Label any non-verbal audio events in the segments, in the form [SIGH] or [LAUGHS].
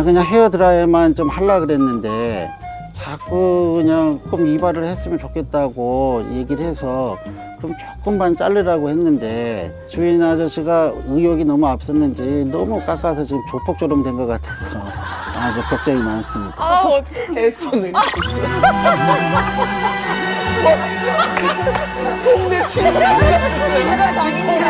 아 그냥 헤어 드라이만 좀 하려 그랬는데 자꾸 그냥 좀 이발을 했으면 좋겠다고 얘기를 해서 그럼 조금만 자르라고 했는데 주인 아저씨가 의욕이 너무 앞섰는지 너무 깎아서 지금 조폭처럼 된 것 같아서 [LAUGHS] 아주 걱정이 많습니다. 아, 어, 해손을 [LAUGHS] 동네 친구. 누가 장인이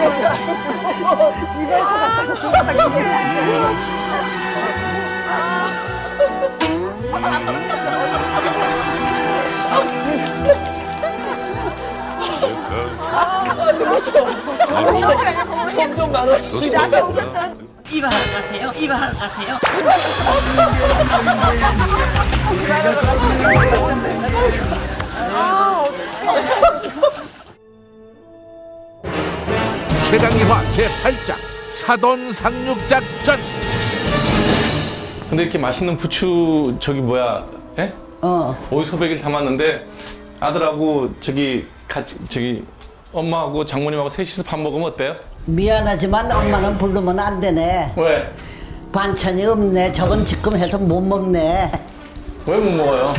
야? 점점 오셨던 가세요. 가세요. 최강일화 제8장 사돈 상륙작전 근데 이렇게 맛있는 부추 저기 뭐야? 예? 어. 오이 소백일 담았는데 아들하고 저기 같이 저기 엄마하고 장모님하고 셋이서 밥 먹으면 어때요? 미안하지만 엄마는 부르면 안 되네. 왜? 반찬이 없네. 저건 지금 해서 못 먹네. 왜 못 먹어요?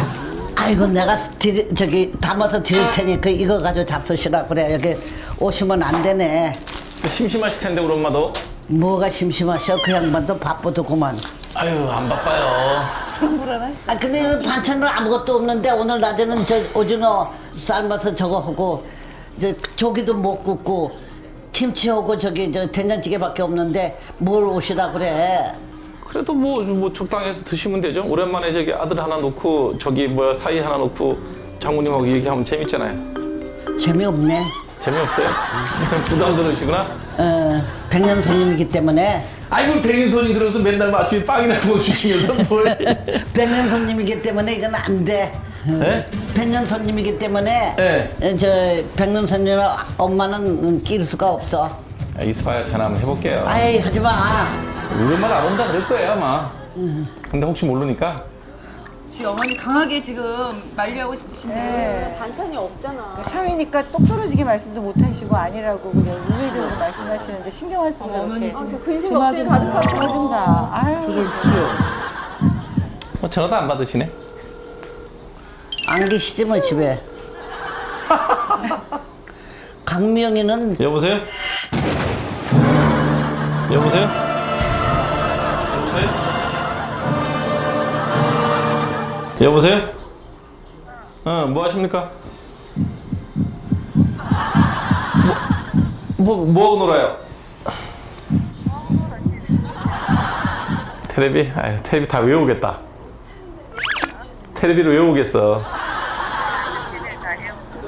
아이고 내가 드리, 저기 담아서 드릴 테니까 이거 가지고 잡수시라 그래. 여기 오시면 안 되네. 심심하실 텐데 우리 엄마도 뭐가 심심하셔? 그 양반도 바쁘더구만. 아유 안 바빠요. 아 근데 이 반찬은 아무것도 없는데 오늘 낮에는 저 오징어 삶아서 저거 하고 저 조기도 못 굽고 김치하고 저기 저 된장찌개밖에 없는데 뭘 오시라 그래. 그래도 뭐, 뭐 적당히 해서 드시면 되죠. 오랜만에 저기 아들 하나 놓고 저기 뭐야 사이 하나 놓고 장모님하고 얘기하면 재밌잖아요. 재미없네. 재미없어요? [LAUGHS] 부담스러우시구나? 어, 백년 손님이기 때문에 아이고 백인손이 그래서 맨날 아침에 빵이나 구워 주시면서 뭘? [LAUGHS] 백년 손님이기 때문에 이건 안 돼. 네? 백년 손님이기 때문에 네. 어, 저 백년 손님 엄마는 낄 수가 없어. 아, 이스파야 전화 한번 해볼게요. 아이 하지 마. 우리 엄마는 안 온다 그럴 거예요 아마. 근데 혹시 모르니까 지금 어머니 강하게 지금 만류하고 싶으신데 반찬이 없잖아. 사위니까 똑 떨어지게 말씀도 못 하시고 아니라고 그냥 우회적으로 말씀하시는데 신경 안 쓰고 어머, 어머니 지금 근심 걱정이 가득하셔. 해준다. 아유 뭐 전화도 안 받으시네. 안 계시지 뭐 집에. 강명이는 여보세요? 여보세요? 여보세요? 여보세요? 어, 뭐 하십니까? 뭐, 뭐, 뭐 하고 놀아요? 테레비? 아유, 테레비 다 외우겠다. 테레비를 외우겠어.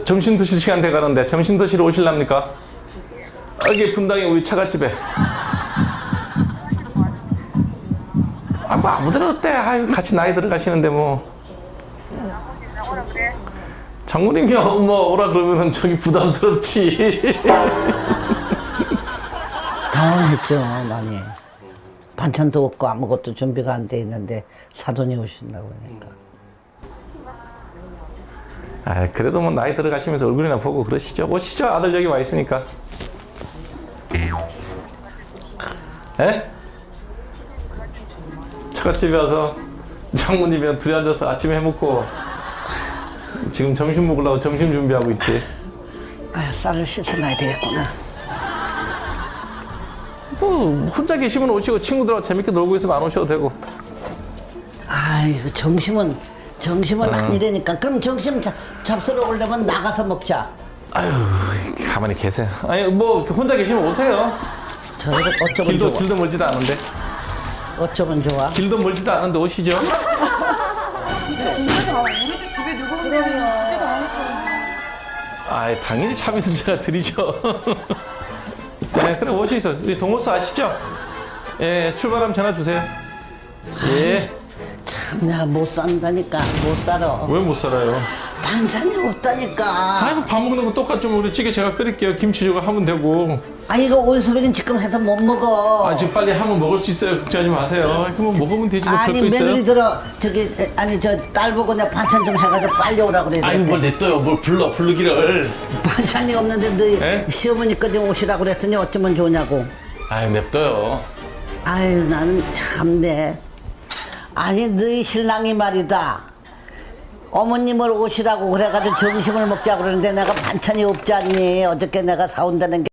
점심 드실 시간 돼 가는데 점심 드시러 오실랍니까? 여기 분당에 우리 차갓집에. 아, 뭐 아무데나 어때? 아유, 같이 나이 들어가시는데 뭐. 장모님이 뭐 오라 그러면은 저기 부담스럽지. 당황했죠 많이. 반찬도 없고 아무것도 준비가 안 돼 있는데 사돈이 오신다고 하니까. 아, 그래도 뭐 나이 들어가시면서 얼굴이나 보고 그러시죠. 오시죠. 아들 여기 와 있으니까. 에? 처갓집에 와서 장모님이랑 둘이 앉아서 아침 해 먹고 지금 점심 먹으려고 점심 준비하고 있지. 아유 쌀을 씻어놔야 되겠구나. 뭐 혼자 계시면 오시고 친구들하고 재밌게 놀고 있으면 안 오셔도 되고. 아이고 정심은 정심은 아니라니까. 그럼 정심 잡, 잡수러 오려면 나가서 먹자. 아유, 가만히 계세요. 아니 뭐 혼자 계시면 오세요. 저희가 어쩌면 길도 좋아. 길도 멀지도 않은데. 어쩌면 좋아. 길도 멀지도 않은데 오시죠. 진짜 당황. 우리도 집에 누구 온다면 진짜 당황스러운데. 아, 당연히 차비는 제가 드리죠. 네, 그럼 오시죠. 우리 동호수 아시죠? 예, 출발하면 전화 주세요. 예. 참 내가 못 산다니까 못 살아. 왜 못 살아요? 반찬이 없다니까. 아이고, 밥 먹는 거 똑같죠. 뭐 우리 찌개 제가 끓일게요. 김치조각 하면 되고. 아 이거 오이소백은 지금 해서 못 먹어. 아, 지금 빨리 하면 먹을 수 있어요. 걱정하지 마세요. 그러면 먹으면 되지. 뭐 아니 별거 며느리? 들어 저기 아니 저 딸 보고 내가 반찬 좀 해가지고 빨리 오라 그래야 아니, 돼. 뭘 냈어요. 뭘 불러, 부르기를. 반찬이 없는데 너 에? 시어머니까지 오시라 그랬더니 어쩌면 좋냐고. 아유, 냅둬요. 아유 나는 참네. 아니 너희 신랑이 말이다. 어머님을 오시라고 그래가지고 점심을 먹자고 그러는데 내가 반찬이 없지 않니? 어저께 내가 사온다는 게